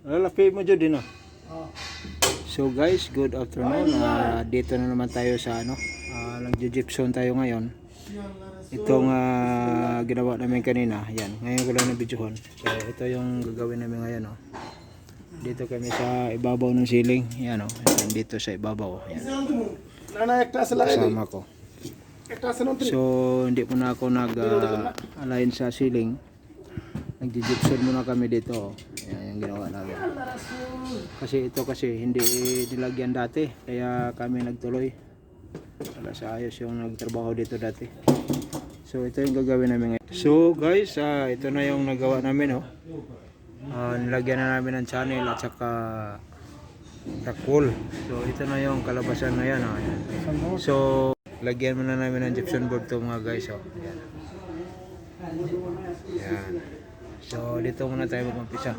Lalapi mo dyan din ah. Oh. So guys, good afternoon. Ah, dito na naman tayo sa ano, uh, nag-gypsum tayo ngayon. Itong ah, ginawa namin kanina, yan. Ngayon ko lang na-videohan. So ito yung gagawin namin ngayon, oh. Dito kami sa ibabaw ng ceiling. Yan, oh. Yan, dito sa ibabaw. Yan. Ekta sa laki. Kasama ko. So, hindi po na ako nag-align sa ceiling. Nag-gypsum muna kami dito. oh. Yan yung ginawa namin. Kasi ito kasi hindi nilagyan dati. Kaya kami nagtuloy. Wala sa ayos yung nagtrabaho dito dati. So, ito yung gagawin namin ngayon. So, guys, ah, ito na yung nagawa namin. Oh. Ah, nilagyan na namin ng channel at saka takul. So, ito na yung kalabasan na yan. Oh. So, lagyan muna namin ng gypsum board to mga guys. Oh. Yan. Yan. So, dito muna tayo mag-umpisa.